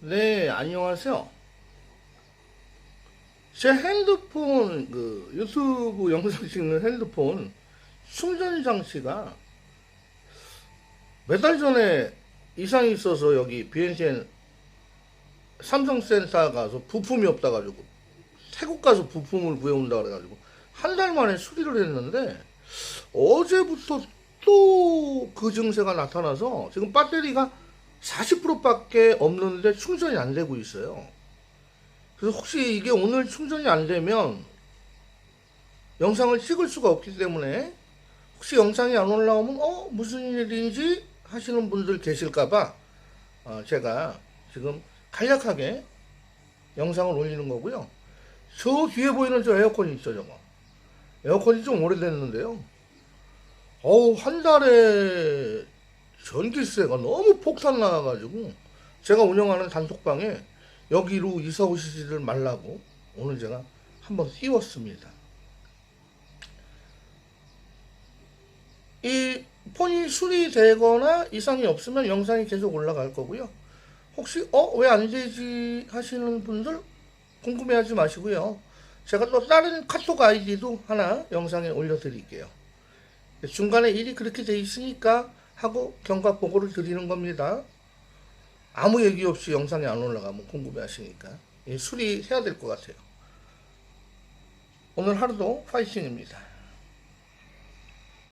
네, 안녕하세요. 제 핸드폰, 그, 유튜브 영상 찍는 핸드폰 충전 장치가 몇 달 전에 이상이 있어서 여기 BNCN 삼성 센터 가서 부품이 없다가지고 태국 가서 부품을 구해온다 그래가지고 한 달 만에 수리를 했는데 어제부터 또 그 증세가 나타나서 지금 배터리가 40%밖에 없는데 충전이 안 되고 있어요. 그래서 혹시 이게 오늘 충전이 안 되면 영상을 찍을 수가 없기 때문에 혹시 영상이 안 올라오면 어 무슨 일인지 하시는 분들 계실까봐 어, 제가 지금 간략하게 영상을 올리는 거고요. 저 뒤에 보이는 저 에어컨 있죠, 저거. 에어컨이 좀 오래됐는데요. 어우, 한 달에 전기세가 너무 폭탄 나와가지고 제가 운영하는 단톡방에 여기로 이사 오시지를 말라고 오늘 제가 한번 띄웠습니다. 이 폰이 수리되거나 이상이 없으면 영상이 계속 올라갈 거고요. 혹시 어 왜 안 되지 하시는 분들 궁금해하지 마시고요. 제가 또 다른 카톡 아이디도 하나 영상에 올려드릴게요. 중간에 일이 그렇게 돼 있으니까 하고 경과 보고를 드리는 겁니다. 아무 얘기 없이 영상이 안 올라가면 궁금해 하시니까 예, 수리해야 될 것 같아요. 오늘 하루도 파이팅입니다.